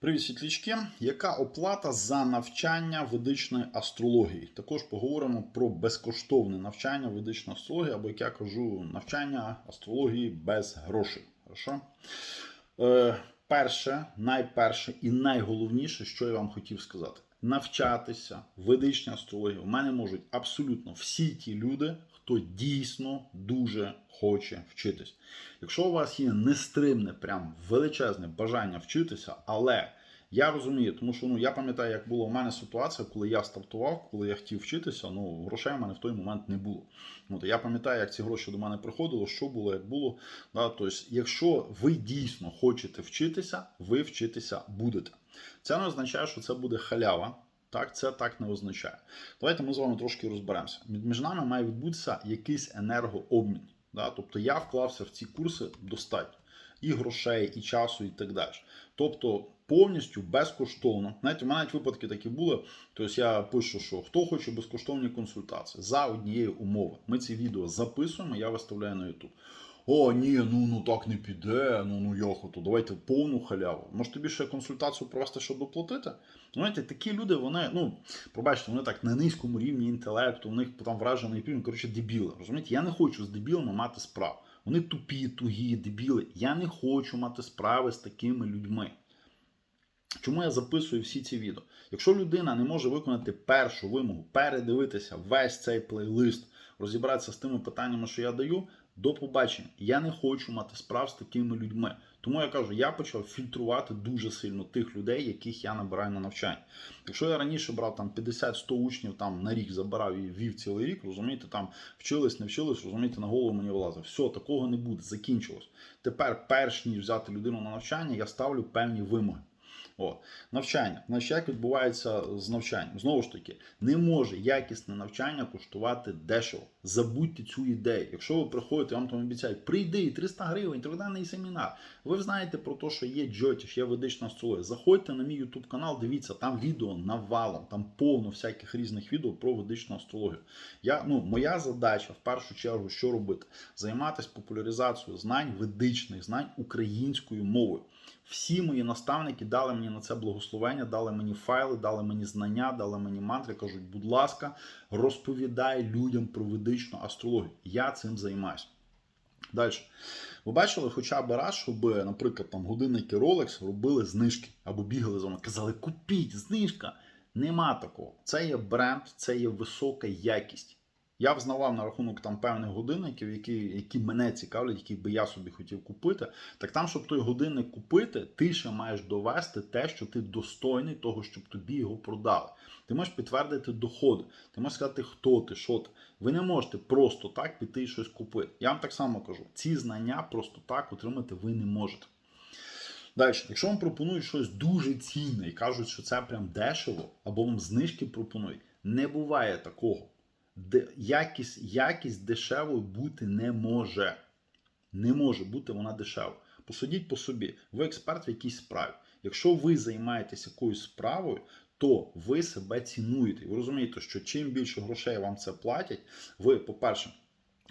Привіт, світлічки! Яка оплата за навчання ведичної астрології? Також поговоримо про безкоштовне навчання ведичної астрології, або як я кажу, навчання астрології без грошей. Хорошо? Е, перше, найперше і найголовніше, що я вам хотів сказати: навчатися ведичній астрології в мене можуть абсолютно всі ті люди, хто дійсно дуже хоче вчитись. Якщо у вас є нестримне, прям величезне бажання вчитися, але я розумію, тому що ну я пам'ятаю, як була у мене ситуація, коли я стартував, коли я хотів вчитися, ну грошей у мене в той момент не було. От я пам'ятаю, як ці гроші до мене приходили, що було, як було. Да? Тобто, якщо ви дійсно хочете вчитися, ви вчитися будете. Це не означає, що це буде халява. Так, це так не означає. Давайте ми з вами трошки розберемося. Між нами має відбутися якийсь енергообмін. Да? Тобто я вклався в ці курси достатньо і грошей, і часу, і так далі. Тобто повністю безкоштовно. Знаєте, у мене навіть випадки такі були. Тобто я пишу, що хто хоче безкоштовні консультації за однієї умови. Ми ці відео записуємо, я виставляю на YouTube. О, ні, ну ну так не піде, ну ну йохоту, давайте повну халяву. Може тобі ще консультацію провести, щоб доплатити? Знаєте, такі люди, вони, ну, пробачте, вони так на низькому рівні інтелекту, у них там вражений півень, коротше, дебіли. Розумієте, я не хочу з дебілами мати справу. Вони тупі, тугі, дебіли. Я не хочу мати справи з такими людьми. Чому я записую всі ці відео? Якщо людина не може виконати першу вимогу, передивитися весь цей плейлист, розібратися з тими питаннями, що я даю, до побачення. Я не хочу мати справ з такими людьми. Тому я кажу, я почав фільтрувати дуже сильно тих людей, яких я набираю на навчання. Якщо я раніше брав там 50-100 учнів там на рік забирав і вів цілий рік, розумієте, там вчились, не вчились, розумієте, на голову мені вилазив. Все, такого не буде, закінчилось. Тепер, перш ніж взяти людину на навчання, я ставлю певні вимоги. О, навчання. Значить, як відбувається з навчанням? Знову ж таки, не може якісне навчання коштувати дешево. Забудьте цю ідею. Якщо ви приходите, вам там обіцяють, прийди 300 гривень, триденний семінар. Ви знаєте про те, що є джотіш, є ведична астрологія. Заходьте на мій YouTube канал, дивіться, там відео навалом, там повно всяких різних відео про ведичну астрологію. Я, ну, Моя задача в першу чергу, що робити? Займатися популяризацією знань, ведичних знань українською мовою. Всі мої наставники дали мені на це благословення, дали мені файли, дали мені знання, дали мені мантри. Кажуть, будь ласка, розповідай людям про ведичну астрологію. Я цим займаюся. Далі. Ви бачили хоча б раз, щоб, наприклад, там годинники Rolex робили знижки або бігали за мною. Казали, купіть, знижка. Нема такого. Це є бренд, це є висока якість. Я взнавав на рахунок там певних годинників, які які мене цікавлять, які би я собі хотів купити. Так там, щоб той годинник купити, ти ще маєш довести те, що ти достойний того, щоб тобі його продали. Ти можеш підтвердити доходи, ти можеш сказати, хто ти, що ти. Ви не можете просто так піти і щось купити. Я вам так само кажу: ці знання просто так отримати ви не можете. Далі, якщо вам пропонують щось дуже цінне і кажуть, що це прям дешево, або вам знижки пропонують, не буває такого якість, якість дешевою бути не може. Не може бути вона дешева. Посудіть по собі, ви експерт в якійсь справі. Якщо ви займаєтесь якоюсь справою, то ви себе цінуєте. Ви розумієте, що чим більше грошей вам це платять, ви, по-перше,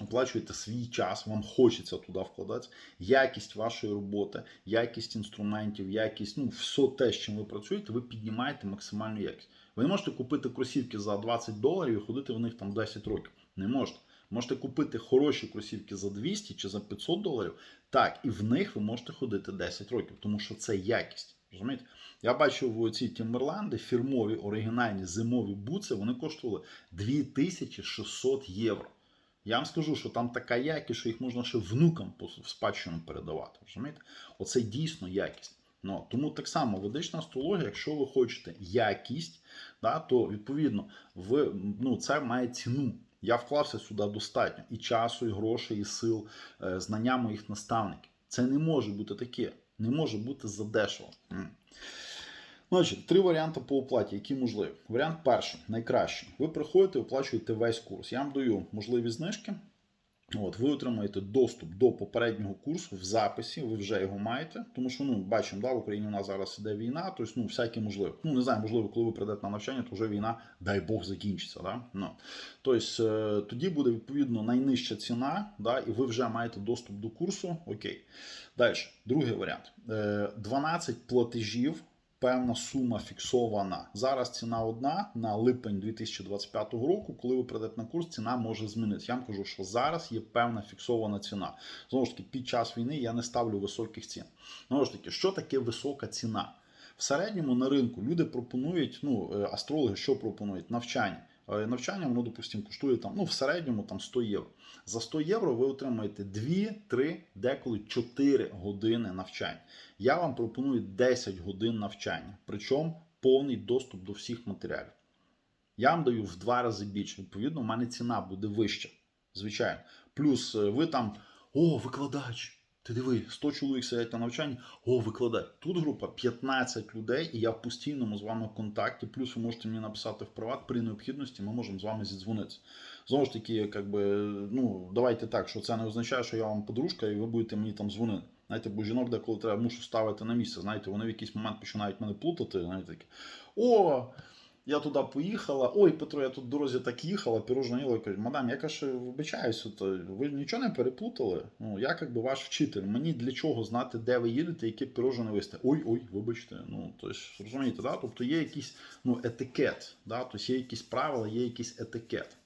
оплачуєте свій час, вам хочеться туди вкладатися, якість вашої роботи, якість інструментів, якість, ну, все те, з чим ви працюєте, ви піднімаєте максимальну якість. Ви не можете купити кросівки за 20 доларів і ходити в них там 10 років. Не можете. Можете купити хороші кросівки за 200 чи за 500 доларів. Так, і в них ви можете ходити 10 років, тому що це якість. Розумієте? Я бачив ці Тімберленди, фірмові оригінальні зимові буци, вони коштували 2600 євро. Я вам скажу, що там така якість, що їх можна ще внукам в спадщину передавати. Розумієте? Оце дійсно якість. Ну, Тому так само ведична астрологія, якщо ви хочете якість, да, то відповідно ви, ну, це має ціну. Я вклався сюди достатньо і часу, і грошей, і сил, е, знання моїх наставників. Це не може бути таке. Не може бути задешево. Значить, три варіанти по оплаті, які можливі. Варіант перший, найкращий. Ви приходите, оплачуєте весь курс. Я вам даю можливі знижки. От, Ви отримаєте доступ до попереднього курсу в записі, ви вже його маєте. Тому що ну, бачимо, да, в Україні у нас зараз іде війна, тобто ну, всяке можливо. Ну, не знаю, можливо, коли ви прийдете на навчання, то вже війна, дай Бог, закінчиться. Да? Ну. Тобто, е, тоді буде відповідно найнижча ціна, да, і ви вже маєте доступ до курсу. Окей. Далі, другий варіант: Е, 12 платежів певна сума фіксована. Зараз ціна одна на липень 2025 року. Коли ви прийдете на курс, ціна може змінитися. Я вам кажу, що зараз є певна фіксована ціна. Знову ж таки, під час війни я не ставлю високих цін. Знову ж таки, що таке висока ціна? В середньому на ринку люди пропонують, ну, е, астрологи що пропонують? Навчання. Е, Навчання, воно, допустимо, коштує там, ну, в середньому там 100 євро. За 100 євро ви отримаєте 2, 3, деколи 4 години навчання. Я вам пропоную 10 годин навчання, причому повний доступ до всіх матеріалів. Я вам даю в два рази більше. Відповідно, у мене ціна буде вища. Звичайно. Плюс е, ви там, о, викладач. Ти диви, 100 чоловік сидять на навчанні, о, викладач. Тут група 15 людей, і я в постійному з вами в контакті. Плюс ви можете мені написати в приват при необхідності, ми можемо з вами зідзвонитися. Знову ж таки, як би, ну, давайте так, що це не означає, що я вам подружка, і ви будете мені там дзвонити. Знаєте, бо жінок деколи треба мушу ставити на місце. Знаєте, вони в якийсь момент починають мене плутати. Знаєте, такі, о, я туди поїхала. Ой, Петро, я тут в дорозі так їхала, пірожна їла. Кажу, мадам, я каже, вибачаюся, то ви нічого не переплутали. Ну, я як би ваш вчитель. Мені для чого знати, де ви їдете, яке пірожне висте. Ой, ой, вибачте. Ну, тобто, розумієте, да? тобто є якийсь ну, етикет, да? тобто є якісь правила, є якийсь етикет.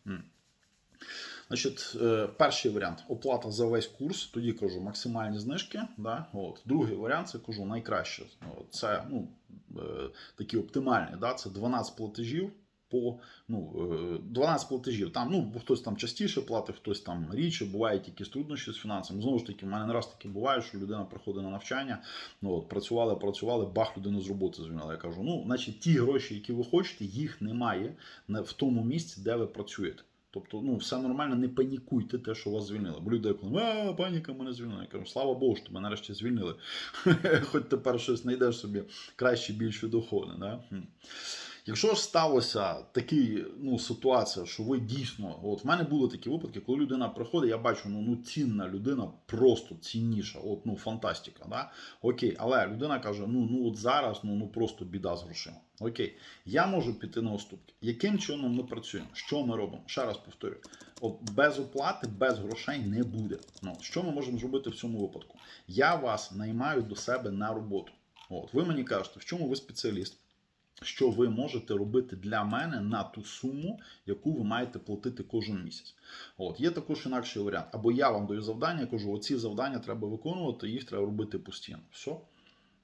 Значить, е, перший варіант оплата за весь курс, тоді кажу максимальні знижки. Да? От. Другий варіант це кажу найкраще. Це ну, е, такі оптимальні. Да? Це 12 платежів. По ну, е, 12 платежів. Там ну, хтось там частіше платить, хтось там рідше, бувають якісь труднощі з фінансами. Знову ж таки, в мене не раз таки буває, що людина приходить на навчання, ну, от, працювали, працювали, бах, людину з роботи звільнили. Я кажу, ну, значить, ті гроші, які ви хочете, їх немає в тому місці, де ви працюєте. Тобто, ну, все нормально, не панікуйте те, що вас звільнили. Бо люди коли а, паніка, мене звільнили. Я кажу, слава Богу, що мене нарешті звільнили. Хоч тепер щось знайдеш собі краще, більше доходи. Да? Якщо ж сталося такі ну, ситуація, що ви дійсно, от в мене були такі випадки, коли людина приходить, я бачу, ну, ну цінна людина, просто цінніша, от ну фантастика. Да? Окей, але людина каже: ну ну от зараз ну, ну просто біда з грошима. Окей, я можу піти на уступки. Яким чином ми працюємо? Що ми робимо? Ще раз повторюю: от без оплати, без грошей не буде. Ну що ми можемо зробити в цьому випадку? Я вас наймаю до себе на роботу. От ви мені кажете, в чому ви спеціаліст? Що ви можете робити для мене на ту суму, яку ви маєте платити кожен місяць. От є також інакший варіант. Або я вам даю завдання, кажу, оці завдання треба виконувати, їх треба робити постійно. Все.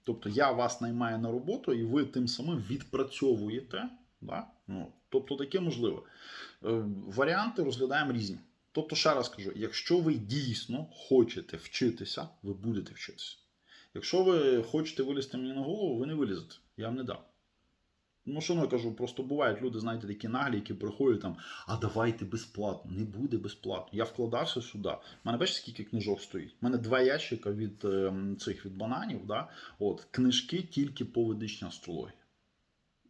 Тобто я вас наймаю на роботу, і ви тим самим відпрацьовуєте. Да? Ну, тобто таке можливо. Е, Варіанти розглядаємо різні. Тобто, ще раз кажу, якщо ви дійсно хочете вчитися, ви будете вчитися. Якщо ви хочете вилізти мені на голову, ви не вилізете. Я вам не дам. Ну, що я кажу, просто бувають люди, знаєте, такі наглі, які приходять там, а давайте безплатно. Не буде безплатно. Я вкладався сюди. У мене бачите, скільки книжок стоїть. У мене два ящика від е, цих від бананів. Да? От, книжки тільки по ведичній астрології.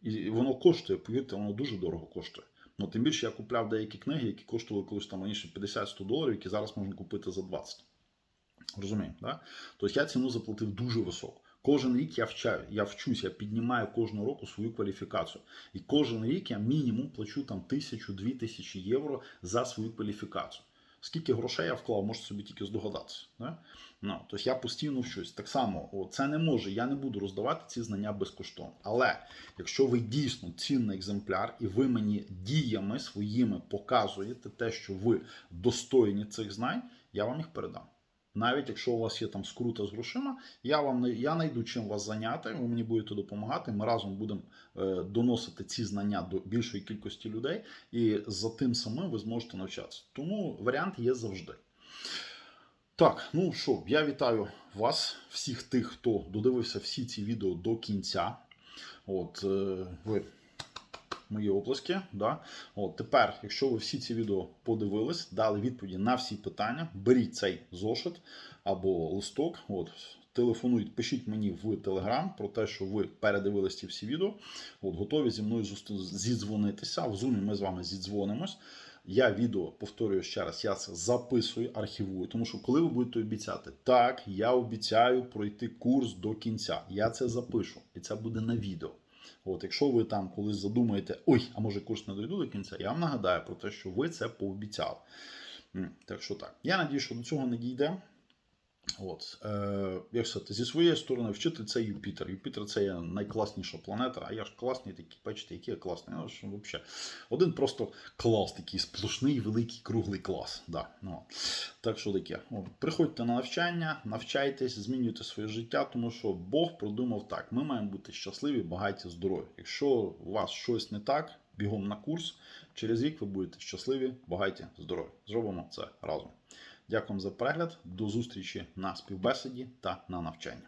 І воно коштує, повірте, воно дуже дорого коштує. Ну, тим більше я купляв деякі книги, які коштували колись там раніше 50-100 доларів, які зараз можна купити за 20. Розумієте, да? Тобто я ціну заплатив дуже високу. Кожен рік я вчаю, я вчусь, я піднімаю кожного року свою кваліфікацію. І кожен рік я мінімум плачу там тисячу-дві тисячі євро за свою кваліфікацію. Скільки грошей я вклав, можете собі тільки здогадатися. Да? Ну, тобто я постійно вчусь. Так само, о, це не може, я не буду роздавати ці знання безкоштовно. Але якщо ви дійсно цінний екземпляр, і ви мені діями своїми показуєте те, що ви достойні цих знань, я вам їх передам. Навіть якщо у вас є там скрута з грошима, я вам я знайду чим вас зайняти, ви мені будете допомагати. Ми разом будемо е, доносити ці знання до більшої кількості людей, і за тим самим ви зможете навчатися. Тому варіант є завжди. Так, ну що, я вітаю вас, всіх тих, хто додивився всі ці відео до кінця. От, е, ви мої оплески. Да? От, тепер, якщо ви всі ці відео подивились, дали відповіді на всі питання, беріть цей зошит або листок. От, телефонуйте, пишіть мені в Телеграм про те, що ви передивились ці всі відео. От, готові зі мною зідзвонитися. В зумі ми з вами зідзвонимось. Я відео повторюю ще раз, я це записую, архівую. Тому що коли ви будете обіцяти, так, я обіцяю пройти курс до кінця. Я це запишу, і це буде на відео. От, якщо ви там колись задумаєте, ой, а може курс не дойду до кінця, я вам нагадаю про те, що ви це пообіцяли. Так що так. Я надію, що до цього не дійде. От, е, як сказати, зі своєї сторони вчити це Юпітер. Юпітер це є найкласніша планета, а я ж класний такий, бачите, який я класний. Ну, що, взагалі. Один просто клас, такий сплошний, великий, круглий клас. Да, ну. Так що таке. О, приходьте на навчання, навчайтесь, змінюйте своє життя, тому що Бог продумав так: ми маємо бути щасливі, багаті, здорові. Якщо у вас щось не так, бігом на курс, через рік ви будете щасливі, багаті, здорові. Зробимо це разом. Дякую за перегляд. До зустрічі на співбесіді та на навчанні.